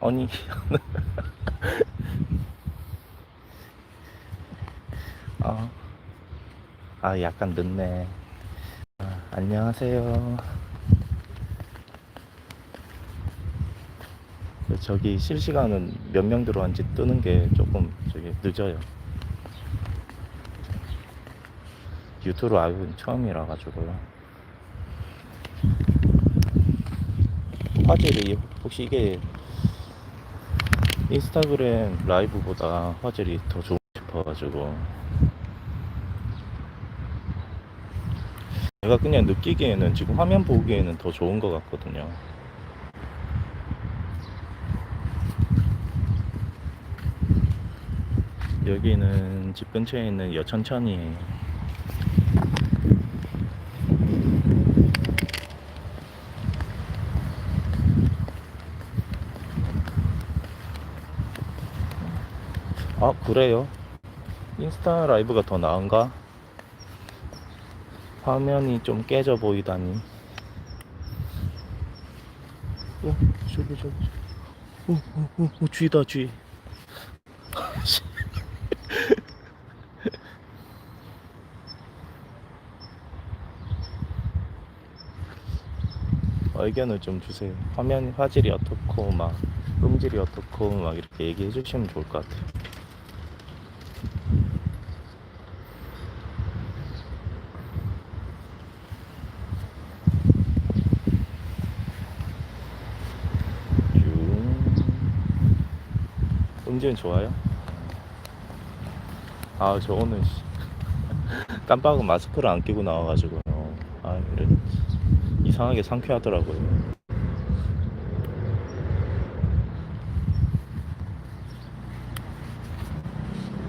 아니. 아, 아 약간 늦네. 아, 안녕하세요. 저기 실시간은 몇 명 들어왔는지 뜨는 게 조금 저기 늦어요. 유튜브 라이브는 처음이라 가지고요. 화질이 혹시 이게 인스타그램 라이브보다 화질이 더 좋고 싶어가지고. 내가 그냥 느끼기에는 지금 화면 보기에는 더 좋은 것 같거든요. 여기는 집 근처에 있는 여천천이에요 아 그래요? 인스타 라이브가 더 나은가? 화면이 좀 깨져 보이다니. 어 저기 저기. 어, 어, 어, 어 쥐다 쥐. 의견을 좀 주세요. 화면 화질이 어떻고 막 음질이 어떻고 막 이렇게 얘기해 주시면 좋을 것 같아요 음질은 좋아요? 아, 저 오늘 씨, 깜빡은 마스크를 안 끼고 나와가지고요. 아, 그래. 이상하게 상쾌하더라고요.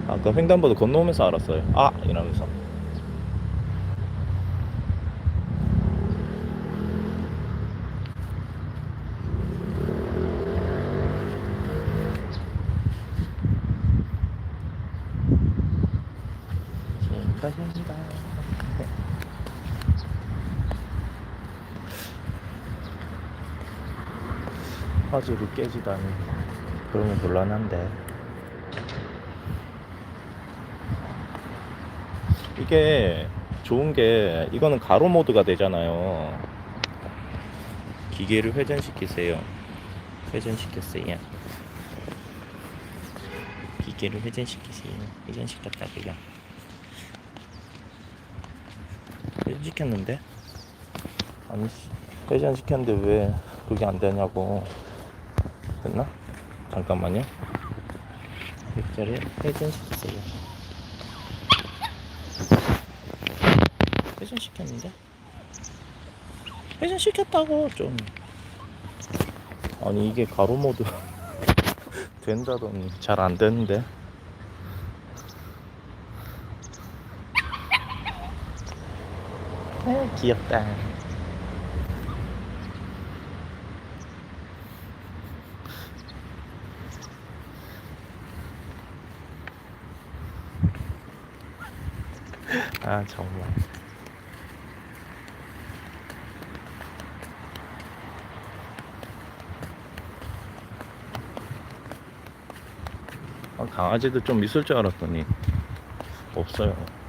아까 횡단보도 건너오면서 알았어요. 아! 이러면서. 지금까지입니다. 화질이 깨지다니 그러면 곤란한데. 이게 좋은 게 이거는 가로 모드가 되잖아요. 기계를 회전시키세요. 회전시켰어요. 기계를 회전시키세요. 회전시켰다고요 회전시켰는데? 아니 씨, 회전시켰는데 왜 그게 안 되냐고. 됐나? 잠깐만요. 빅자리 회전시키세요. 회전 시켰는데? 회전 시켰다고 좀. 아니 이게 가로 모드 된다더니 잘 안 되는데 에 귀엽다. 아 정말. 아, 강아지도 좀 있을 줄 알았더니 없어요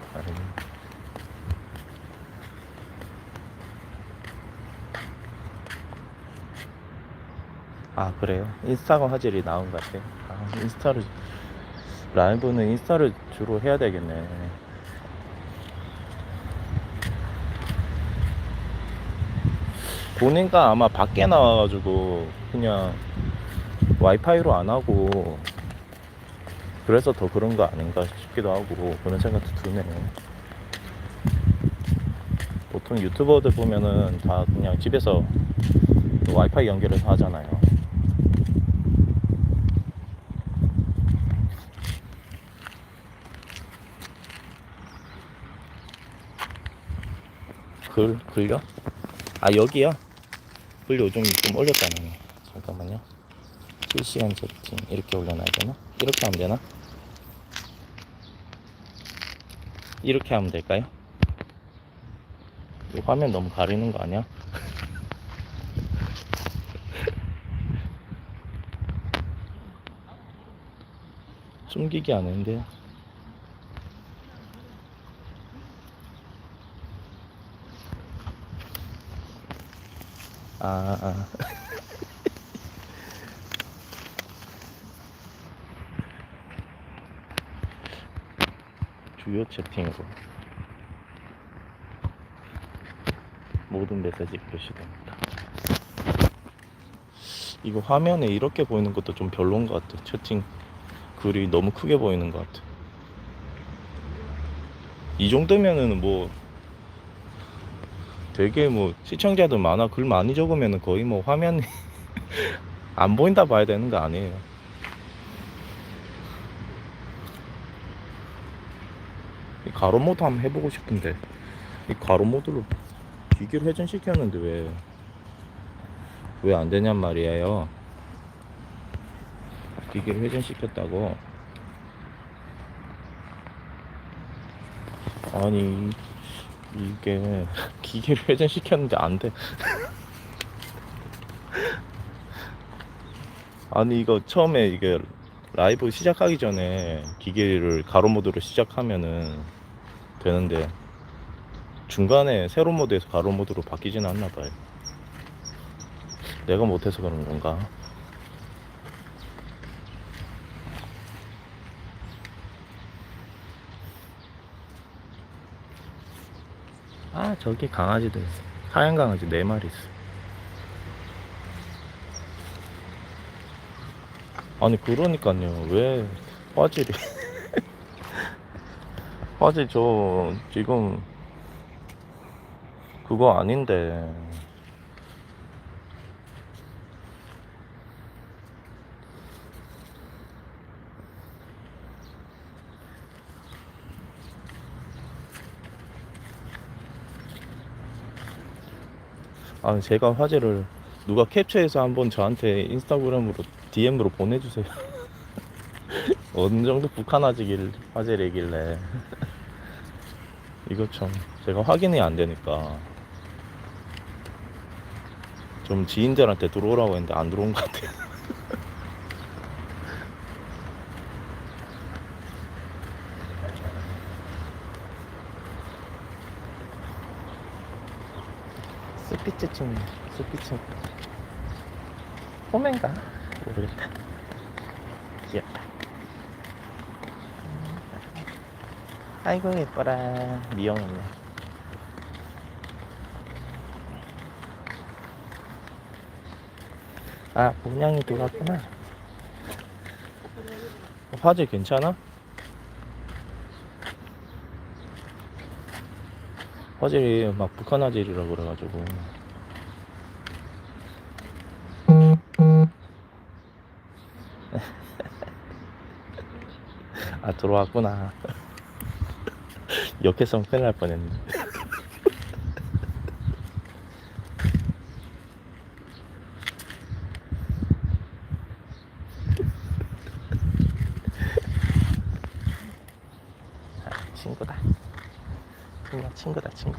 아 그래요? 인스타가 화질이 나은 것 같아요 아, 인스타를 라이브는 인스타를 주로 해야 되겠네 보니까 아마 밖에 나와가지고 그냥 와이파이로 안 하고 그래서 더 그런 거 아닌가 싶기도 하고 그런 생각도 드네요. 보통 유튜버들 보면은 다 그냥 집에서 와이파이 연결해서 하잖아요. 글, 글려? 아, 여기야? 글 요즘 좀 올렸다네요. 잠깐만요. 실시간 채팅. 이렇게 올려놔야 되나? 이렇게 하면 되나? 이렇게 하면 될까요? 이 화면 너무 가리는 거 아니야? 숨기기 안 했는데. 아, 아. 주요 채팅으로 모든 메시지 표시됩니다. 이거 화면에 이렇게 보이는 것도 좀 별론 것 같아. 채팅 글이 너무 크게 보이는 것 같아. 이 정도면은 뭐 되게 뭐 시청자들 많아 글 많이 적으면은 거의 뭐 화면이 안 보인다 봐야 되는 거 아니에요. 이 가로 모드 한번 해보고 싶은데 이 가로 모드로 기기를 회전시켰는데 왜 왜 안 되냔 말이에요. 기기를 회전시켰다고. 아니 이게 기계를 회전시켰는데 안 돼. 아니 이거 처음에 이게 라이브 시작하기 전에 기계를 가로 모드로 시작하면은 되는데 중간에 세로 모드에서 가로 모드로 바뀌지는 않나 봐요. 내가 못해서 그런 건가? 아 저기 강아지도 있어. 하얀 강아지 네 마리 있어. 아니 그러니까요 왜 화질이 화질 저 지금 그거 아닌데 아 제가 화질을 누가 캡처해서 한번 저한테 인스타그램으로 DM으로 보내주세요. 어느 정도 북한 화질 화질이길래 이거 참 제가 확인이 안 되니까 좀 지인들한테 들어오라고 했는데 안 들어온 것 같아요. 스피츠충 스피충 호맨가? 모르겠다. 귀엽다. 아이고 예뻐라. 미용이네. 아 문양이 들어왔구나. 화질 괜찮아? 화질이 막 북한 화질이라 그래가지고 아 들어왔구나. 역해성 큰일 날 뻔했네. 아, 친구다. 그냥 친구다 친구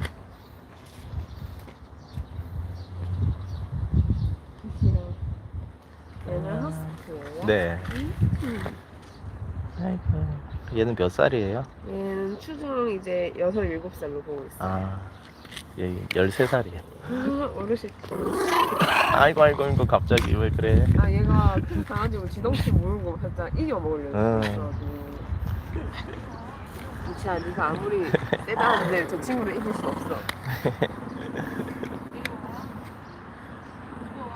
얘는 허스키예요. 네 아이고 얘는 몇 살이에요? 얘는 추중 이제 6, 7살로 보고 있어요. 아, 얘 13살이에요. 어르신. 아이고, 아이고, 이거 갑자기 왜 그래? 아 얘가 큰 강아지고 지덩치 모르고 살짝 이겨 먹으려고 음. 그래가지고. 진짜 네가 아무리 세다 하는데 저 친구를 이길 수 없어.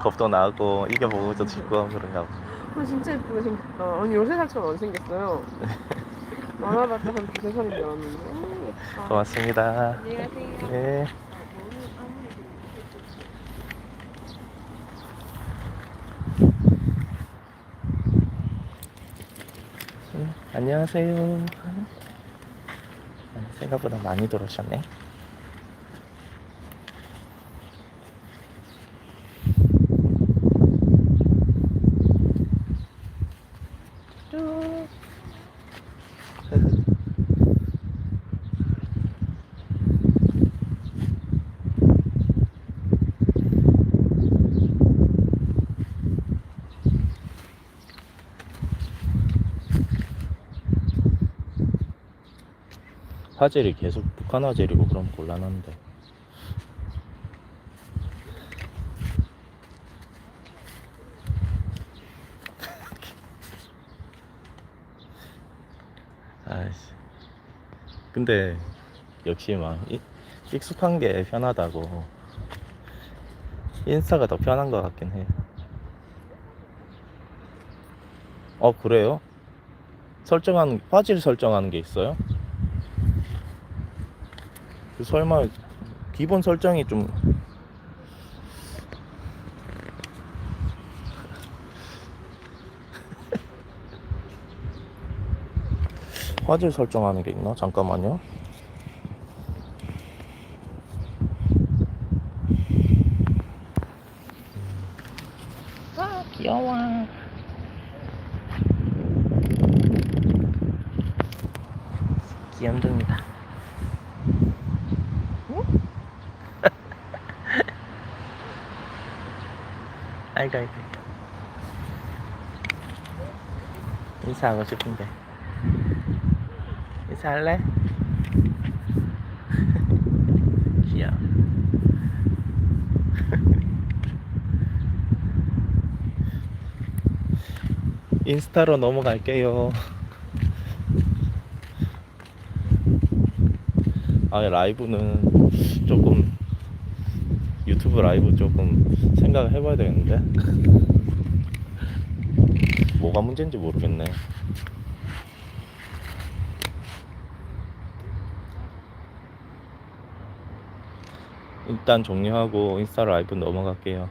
겁도 나고, 이겨보고 저 짓고 그런가 봐. 아 진짜 예쁘게 생겼다. 아니 요새 살처럼 안 생겼어요. 많아봤자 한 두세 살인 줄 알았는데. 고맙습니다. 안녕히 가세요. 네. 음, 안녕하세요. 아, 생각보다 많이 들어오셨네. 화질이 계속 북한 화질이고 그럼 곤란한데. 아이씨. 근데 역시 막 이- 익숙한 게 편하다고. 인스타가 더 편한 것 같긴 해. 어 그래요? 설정하는 화질 설정하는 게 있어요? 그 설마 기본 설정이 좀 화질 설정하는 게 있나? 잠깐만요. 아 귀여워. 귀염둥이다. 아이고 아이고. 인사하고 싶은데. 인사할래? 귀여워. 인스타로 넘어갈게요. 아, 라이브는 조금 유튜브 라이브 조금 생각을 해봐야 되겠는데 뭐가 문제인지 모르겠네. 일단 종료하고 인스타 라이브 넘어갈게요.